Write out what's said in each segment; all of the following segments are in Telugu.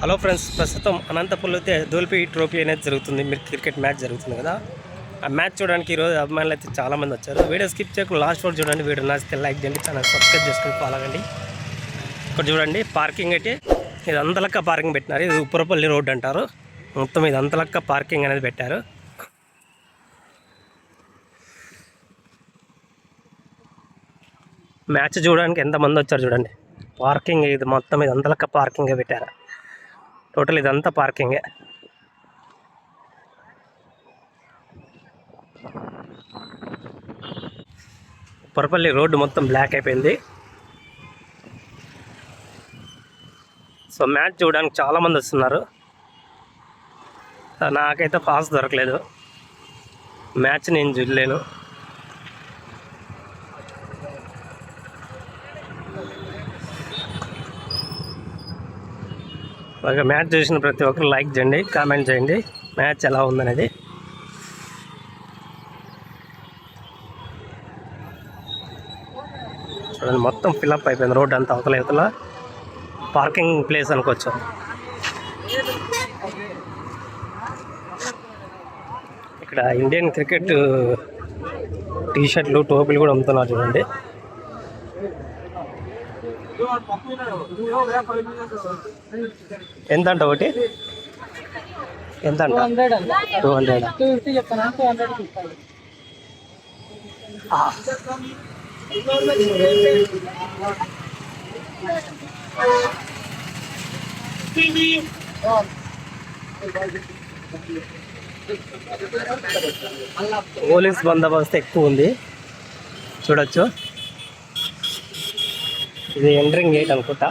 హలో ఫ్రెండ్స్ ప్రస్తుతం అనంతపురంలో అయితే దోల్పి ట్రోఫీ అనేది జరుగుతుంది. మీరు క్రికెట్ మ్యాచ్ జరుగుతుంది కదా? ఆ మ్యాచ్ చూడడానికి ఈరోజు అభిమానులు అయితే చాలామంది వచ్చారు. వీడియో స్కిప్ చేయకుండా లాస్ట్ వరకు చూడండి. వీడియో నచ్చితే లైక్ చేయండి ఛానల్ సబ్స్క్రైబ్ చేసుకుని ఫాలో అవ్వండి ఇక్కడ చూడండి పార్కింగ్ అయితే ఇది అంతలక్క పార్కింగ్ పెట్టినారు. ఇది ఉప్పరపల్లి రోడ్ అంటారు. మొత్తం ఇది అంతలక్క పార్కింగ్ అనేది పెట్టారు. మ్యాచ్ చూడడానికి ఎంతమంది వచ్చారు చూడండి. పార్కింగ్ ఇది మొత్తం ఇది అంతలక్క పార్కింగే పెట్టారు. టోటల్ ఇదంతా పార్కింగే. పొరపల్లి రోడ్డు మొత్తం బ్లాక్ అయిపోయింది. సో మ్యాచ్ చూడడానికి చాలామంది వస్తున్నారు. నాకైతే పాస్ దొరకలేదు. మ్యాచ్ నేను చూడలేను. అలాగే మ్యాచ్ చూసిన ప్రతి ఒక్కరు లైక్ చేయండి కామెంట్ చేయండి. మ్యాచ్ ఎలా ఉందనేది. చూడండి మొత్తం ఫిల్అప్ అయిపోయింది రోడ్ అంతా అవతల అవతల పార్కింగ్ ప్లేస్ అనుకోవచ్చు. ఇక్కడ ఇండియన్ క్రికెట్ టీ షర్ట్లు టోపీలు కూడా అమ్ముతున్నారు చూడండి. ఎంత అంట ఒకటి ఎంత అంట టూ హండ్రెడ్ పోలీస్ బందోబస్తు ఎక్కువ ఉంది. చూడొచ్చు. ఇది ఎంట్రింగ్ గేట్ అనుకుంటా.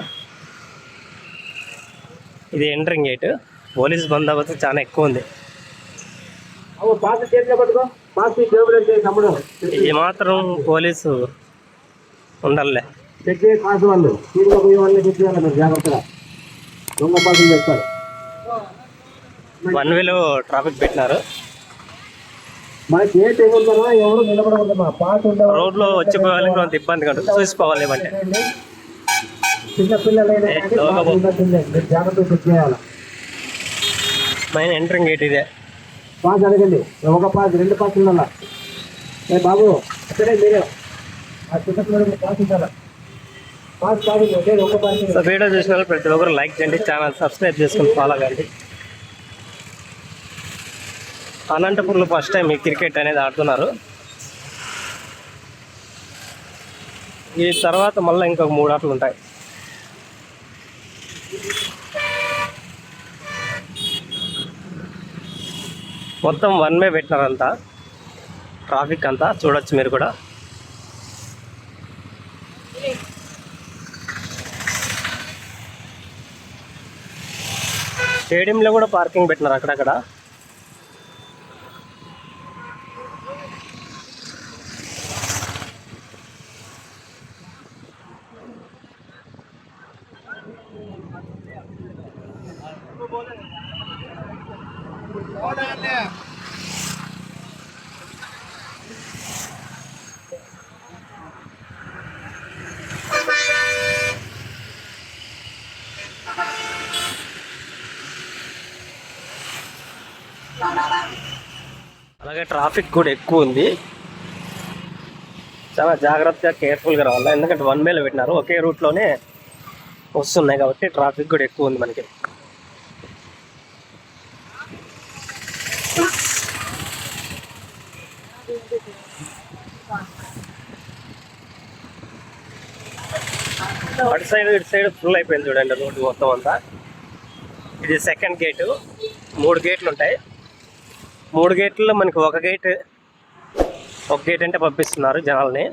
ఇది ఎంట్రింగ్ గేట్ పోలీస్ బందోబస్తు చాలా ఎక్కువ ఉంది. ఈ మాత్రం పోలీసు ఉండాలే వన్ వేలో ట్రాఫిక్ పెట్టినారు. మనకి ఏ టైం ఎవరు రోడ్లో వచ్చి కొంత ఇబ్బంది కాదు చూసిపోవాలి ఏమంటే చిన్న పిల్లలైనా ఏ, కానీ దొంగ పాత పో- ఉండాల్సిందే మీరు జాగ్రత్తగా చెక్ చేయాలి? మెయిన్ ఎంట్రింగ్ గేట్ ఇదే. పాస్ అడగండి. ఒక పాస్ రెండు పాస్ ఉండాలా? ఏ బాబు అక్కడే మీరే. ఆ చిన్న పాస్ ఉండాలా? సో వీడియో చూసిన వాళ్ళు ప్రతి ఒక్కరు లైక్ చేయండి ఛానల్ సబ్స్క్రైబ్ చేసుకొని ఫాలో కండి. అనంతపూర్లో ఫస్ట్ టైం ఈ క్రికెట్ అనేది ఆడుతున్నారు. ఈ తర్వాత మళ్ళీ ఇంకొక మూడు ఆటలు ఉంటాయి. మొత్తం వన్ వే పెట్టినారంతా ట్రాఫిక్ అంతా చూడొచ్చు మీరు కూడా. స్టేడియంలో కూడా పార్కింగ్ పెట్టినారు అక్కడక్కడ. అలాగే ట్రాఫిక్ కూడా ఎక్కువ ఉంది. చాలా జాగ్రత్తగా కేర్ఫుల్గా రావాలి? ఎందుకంటే వన్ వేలో పెట్టినారు. ఒకే రూట్లోనే వస్తున్నాయి కాబట్టి ట్రాఫిక్ కూడా ఎక్కువ ఉంది మనకి అటు సైడ్ ఇటు సైడ్ ఫుల్ అయిపోయింది చూడండి రోడ్డు మొత్తం అంతా. ఇది సెకండ్ గేటు మూడు గేట్లు ఉంటాయి. మూడు గేట్లలో మనకి ఒక గేట్ ఒక గేట్ అంటే పంపిస్తున్నారు జనాల్ని.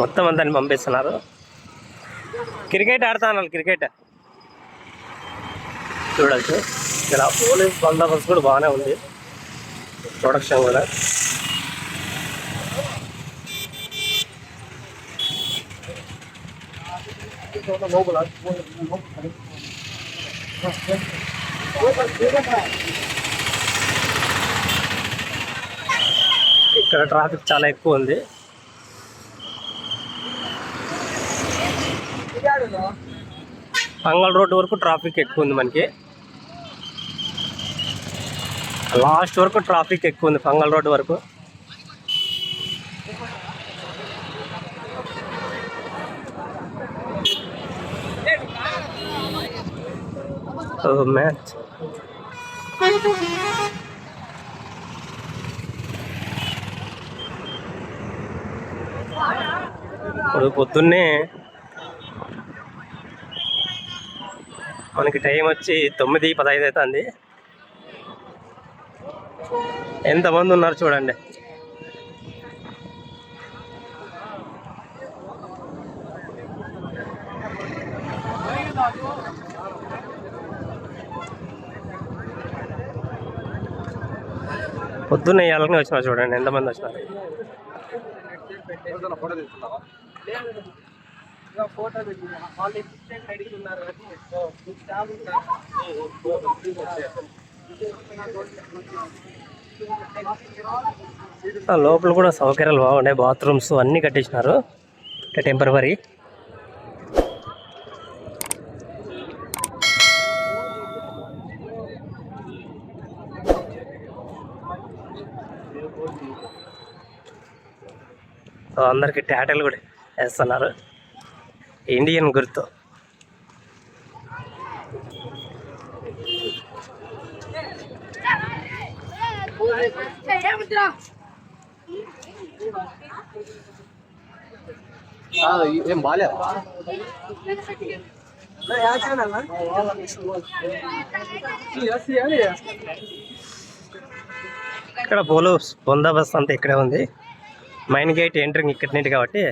మొత్తం అందరిని పంపిస్తున్నారు. క్రికెట్ ఆడుతున్నారు క్రికెట్. చూడచ్చు. ఇలా పోలీస్ బందోబస్తు కూడా బాగానే ఉంది. ప్రొడక్షన్ కూడా. ఇక్కడ ట్రాఫిక్ చాలా ఎక్కువ ఉంది. పంగల్ రోడ్ వరకు ట్రాఫిక్ ఎక్కువ ఉంది మనకి. లాస్ట్ వరకు ట్రాఫిక్ ఎక్కువ ఉంది పంగల్ రోడ్ వరకు. మ్యాచ్ ఇప్పుడు పొద్దున్నే మనకి టైం వచ్చి తొమ్మిది పదహైదు అవుతుంది. ఎంతమంది ఉన్నారు చూడండి. పొద్దున్న వేయాలని వచ్చినారు చూడండి ఎంతమంది వచ్చినారు? ఆ, లోపల కూడా సౌకర్యాలు బాగున్నాయి బాత్రూమ్స్ అన్నీ కట్టించినారు టెంపరవరీ సో అందరికి టాటలు కూడా వేస్తున్నారు. ఇండియన్ గుర్తు. ఏం బాలే? ఇక్కడ పోలో బొందాబస్ అంతా ఇక్కడే ఉంది. మైన్ గేట్ ఎంట్రింగ్ ఇక్కడ నీటి కాబట్టి.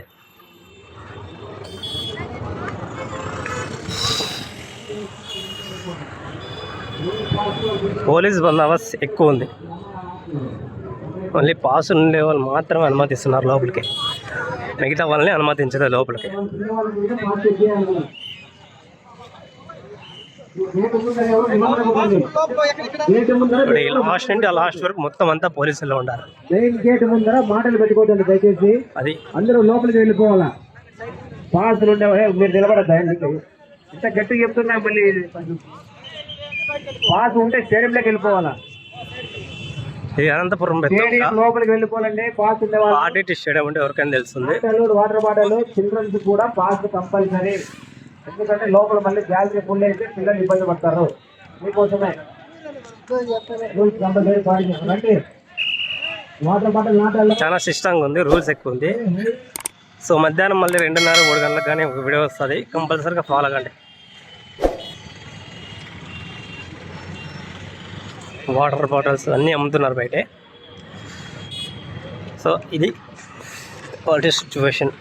పోలీస్ బందోబస్తు ఎక్కువ ఉంది. ఓన్లీ పాస్ ఉండే వాళ్ళు మాత్రమే అనుమతిస్తున్నారు లోపలికి. మిగతా వాళ్ళని అనుమతించలేదు లోపలికి. ఇప్పుడు ఈ లాస్ట్ నుండి ఆ లాస్ట్ వరకు మొత్తం అంతా పోలీసుల్లో ఉండాలి. మెయిన్ గేట్ ముందర మాటలు పెట్టుకోవద్దండి దయచేసి. అది. అందరూ లోపలికి వెళ్ళిపోవాలా? పాసులు ఉండే మీరు నిలబడద్దా ఇంత గట్టిగా చెప్తున్నా మళ్ళీ పాస్ ఉంటే స్టేడియంలోకి వెళ్ళిపోవాలా? ఇది అనంతపురం లోపలికి వెళ్ళిపోవాలండి. పాస్ ఉండే వాళ్ళు ఆర్డిటి స్టేడియం అంటే ఎవరికైనా తెలుస్తుంది. వాటర్ బాటల్ చిల్డ్రన్స్ కూడా పాస్ కంపల్సరీ. ఎందుకంటే లోపల మళ్ళీ గ్యాలరీ ఫుల్ అయితే పిల్లలు ఇబ్బంది పడతారు. మీకోసమే. రూల్స్ కంపల్సరీ పాటించండి వాటర్ బాటల్ నాటాలి. చాలా సిస్టంగా ఉంది రూల్స్ ఎక్కువ ఉంది. సో మధ్యాహ్నం మళ్ళీ రెండున్నర మూడు గంటలకు కానీ ఒక వీడియో వస్తుంది. కంపల్సరీగా ఫాలో కండి. వాటర్ బాటిల్స్ అన్నీ అమ్ముతున్నారు బయటే. సో ఇది క్వాలిటీ సిచ్యువేషన్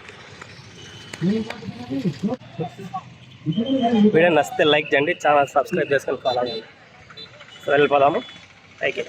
వీడియో నచ్చితే లైక్ చేయండి ఛానల్ సబ్స్క్రైబ్ చేసుకొని ఫాలో అవ్వండి సో వెళ్ళిపోదాము. Thank you